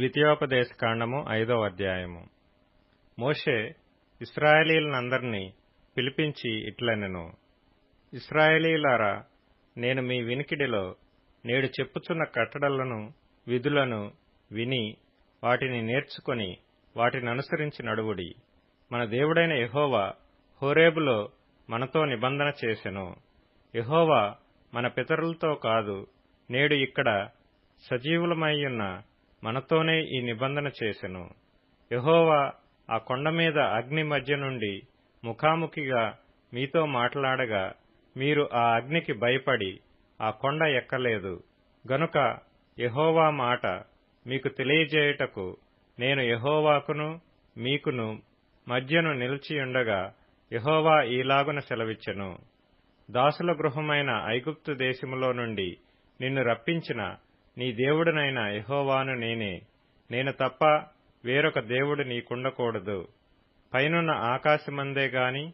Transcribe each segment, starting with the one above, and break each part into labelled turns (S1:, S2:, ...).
S1: ద్వితీయోపదేశకాండము ఐదో అధ్యాయము. మోషే ఇస్రాయేలీలనందరినీ పిలిపించి ఇట్లనెను ఇస్రాయేలీలారా నేను మీ వినికిడిలో నేడు చెప్పుచున్న కట్టడలను విధులను విని వాటిని నేర్చుకొని వాటిని అనుసరించి నడువుడి. మన దేవుడైన యహోవా హోరేబులో మనతో నిబంధన చేసెను. యహోవా మన పితరులతో కాదు నేడు ఇక్కడ సజీవులమైయున్న మనతోనే ఈ నిబంధన చేసెను. యహోవా ఆ కొండ మీద అగ్ని మధ్య నుండి ముఖాముఖిగా మీతో మాట్లాడగా మీరు ఆ అగ్నికి భయపడి ఆ కొండ ఎక్కలేదు. గనుక యహోవా మాట మీకు తెలియజేయుటకు నేను యహోవాకును మీకును మధ్యను నిలిచియుండగా యహోవా ఈలాగున సెలవిచ్చెను. దాసుల గృహమైన ఐగుప్తు దేశములో నుండి నిన్ను రప్పించిన నీ దేవుడునైన యహోవాను నేనే. నేను తప్ప వేరొక దేవుడు నీకుండకూడదు. పైనున్న ఆకాశమందే గాని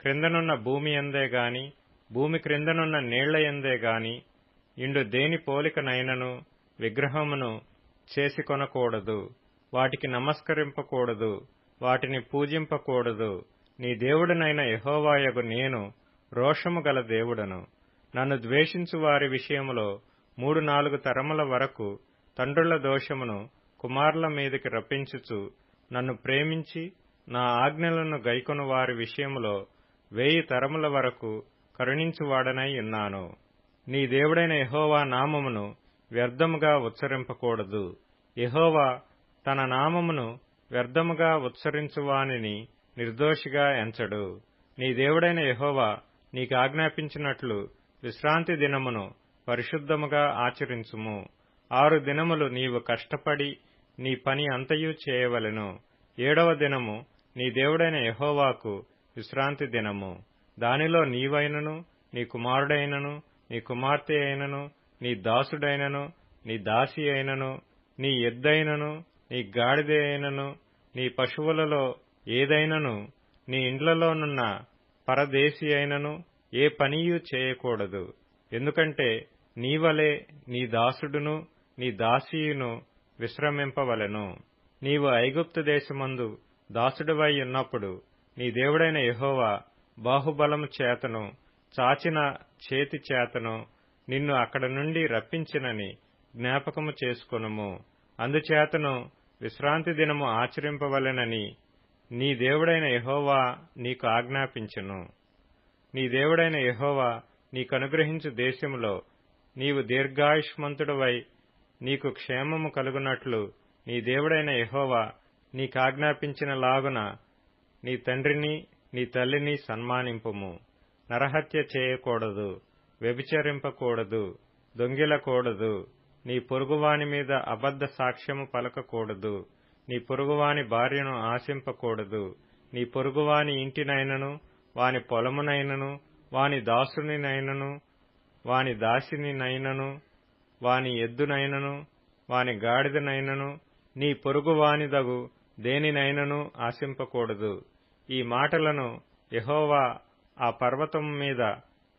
S1: క్రిందనున్న భూమి అందే గాని భూమి క్రిందనున్న నీళ్ళ ఎందే గాని ఇండు దేని పోలికనైనను విగ్రహమును చేసి కొనకూడదు వాటికి నమస్కరింపకూడదు. వాటిని పూజింపకూడదు. నీ దేవుడనైన యహోవాయగు నేను రోషము గల దేవుడను. నన్ను ద్వేషించు వారి విషయములో మూడు నాలుగు తరముల వరకు తండ్రుల దోషమును కుమారుల మీదకి రప్పించుచు నన్ను ప్రేమించి నా ఆజ్ఞలను గైకొను వారి విషయములో వేయి తరముల వరకు కరుణించువాడనై ఉన్నాను. నీ దేవుడైన యహోవా నామమును వ్యర్థముగా ఉచ్చరింపకూడదు. యహోవా తన నామమును వ్యర్థముగా ఉచ్చరించువానిని నిర్దోషిగా ఎంచడు. నీ దేవుడైన యహోవా నీకు ఆజ్ఞాపించినట్లు విశ్రాంతి దినమును పరిశుద్ధముగా ఆచరించుము. ఆరు దినములు నీవు కష్టపడి నీ పని అంతయు చేయవలెను. ఏడవ దినము నీ దేవుడైన యహోవాకు విశ్రాంతి దినము. దానిలో నీవైనను నీ కుమారుడైనను నీ కుమార్తె అయినను నీ దాసుడైనను నీ దాసి అయినను నీ ఎద్దైనను నీ గాడిద అయినను నీ పశువులలో ఏదైనను నీ ఇండ్లలోనున్న పరదేశీ అయినను ఏ పనియూ చేయకూడదు. ఎందుకంటే నీవలే నీ దాసుడును నీ దాసీయును విశ్రమింపవలెను. నీవు ఐగుప్తు దేశమందు దాసుడివై ఉన్నప్పుడు నీ దేవుడైన యహోవా బాహుబలము చేతను చాచిన చేతి చేతను నిన్ను అక్కడ నుండి రప్పించినని జ్ఞాపకము చేసుకొనుము. అందుచేతను విశ్రాంతి దినము ఆచరింపవలెనని నీ దేవుడైన యహోవా నీకు ఆజ్ఞాపించును. నీ దేవుడైన యహోవా నీకనుగ్రహించు దేశములో నీవు దీర్ఘాయుష్మంతుడవై నీకు క్షేమము కలుగునట్లు నీ దేవుడైన యహోవా నీకాజ్ఞాపించిన లాగున నీ తండ్రిని నీ తల్లిని సన్మానింపుము. నరహత్య చేయకూడదు వ్యభిచరింపకూడదు దొంగిలకూడదు నీ పొరుగువాని మీద అబద్ధ సాక్ష్యము పలకకూడదు నీ పొరుగువాని భార్యను ఆశింపకూడదు నీ పొరుగువాని ఇంటినైనను వాని పొలమునైనను వాని దాసునినైనను వాని దాసినినైనను వాని ఎద్దునైనను వాని గాడిదనైనను నీ పొరుగువానిదగు దేనినైనను ఆశింపకూడదు. ఈ మాటలను యహోవా ఆ పర్వతం మీద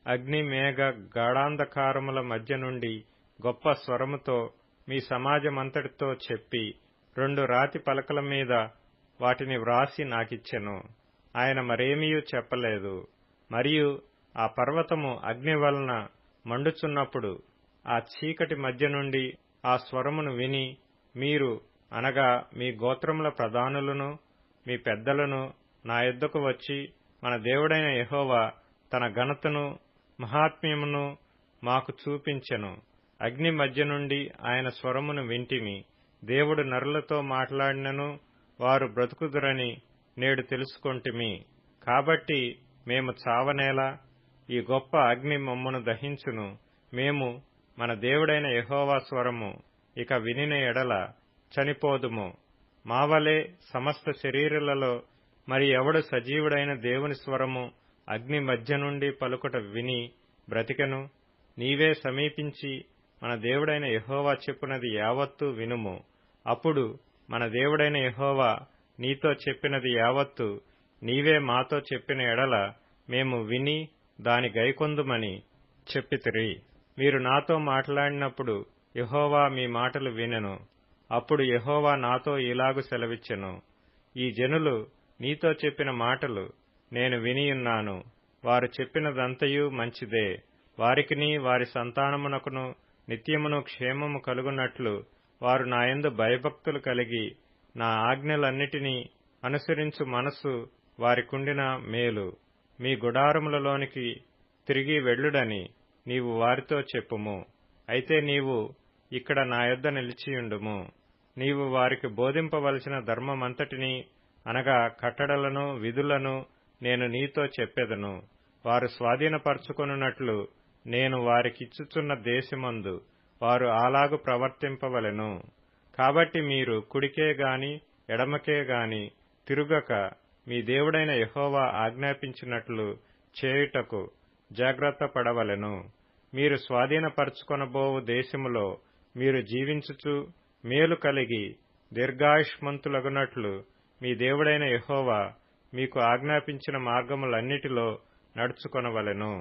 S1: అగ్ని మేఘ గాఢాంధకారముల మధ్య నుండి గొప్ప స్వరముతో మీ సమాజమంతటితో చెప్పి రెండు రాతి పలకల మీద వాటిని వ్రాసి నాకిచ్చెను. ఆయన మరేమీయూ చెప్పలేదు. మరియు ఆ పర్వతము అగ్ని వలన మండుచున్నప్పుడు ఆ చీకటి మధ్య నుండి ఆ స్వరమును విని మీరు అనగా మీ గోత్రముల ప్రధానులను మీ పెద్దలను నా యొద్దకు వచ్చి మన దేవుడైన యహోవా తన ఘనతను మహాత్మ్యమును మాకు చూపించెను. అగ్ని మధ్య నుండి ఆయన స్వరమును వింటిమి. దేవుడు నరులతో మాట్లాడినను వారు బ్రతుకుదురని నేడు తెలుసుకొంటిమి. కాబట్టి మేము చావనేలా ఈ గొప్ప అగ్ని మమ్మను దహించును. మేము మన దేవుడైన యహోవా స్వరము ఇక వినిన ఎడల చనిపోదుము. మావలే సమస్త శరీరులలో మరి ఎవడు సజీవుడైన దేవుని స్వరము అగ్ని మధ్య నుండి పలుకుట విని బ్రతికెను. నీవే సమీపించి మన దేవుడైన యహోవా చెప్పినది యావత్తు వినుము. అప్పుడు మన దేవుడైన యహోవా నీతో చెప్పినది యావత్తు నీవే మాతో చెప్పిన ఎడల మేము విని దాని గైకొందుమని చెప్పితిరి మీరు నాతో మాట్లాడినప్పుడు యహోవా మీ మాటలు వినెను. అప్పుడు యహోవా నాతో ఇలాగు సెలవిచ్చెను. ఈ జనులు నీతో చెప్పిన మాటలు నేను వినియున్నాను. వారు చెప్పినదంతయు మంచిదే. వారికిని వారి సంతానమునకును నిత్యమును క్షేమము కలుగునట్లు వారు నాయందు భయభక్తులు కలిగి నా ఆజ్ఞలన్నిటినీ అనుసరించు మనసు వారికుండిన మేలు. మీ గుడారములలోనికి తిరిగి వెళ్ళుడని నీవు వారితో చెప్పుము. అయితే నీవు ఇక్కడ నా యొద్ద నిలిచియుండుము నీవు వారికి బోధింపవలసిన ధర్మమంతటిని అనగా కట్టడలను విధులను నేను నీతో చెప్పెదను. వారు స్వాధీనపరచుకొనున్నట్లు నేను వారికిచ్చుచున్న దేశమందు వారు అలాగు ప్రవర్తింపవలెను. కాబట్టి మీరు కుడికే గాని ఎడమకే గాని తిరుగక మీ దేవుడైన యహోవా ఆజ్ఞాపించినట్లు చేయుటకు జాగ్రత్త పడవలెను. మీరు స్వాధీనపరచుకొనబోవు దేశములో మీరు జీవించుచు మేలు కలిగి దీర్ఘాయుష్మంతులగునట్లు మీ దేవుడైన యహోవా మీకు ఆజ్ఞాపించిన మార్గములన్నిటిలో నడుచుకొనవలెను.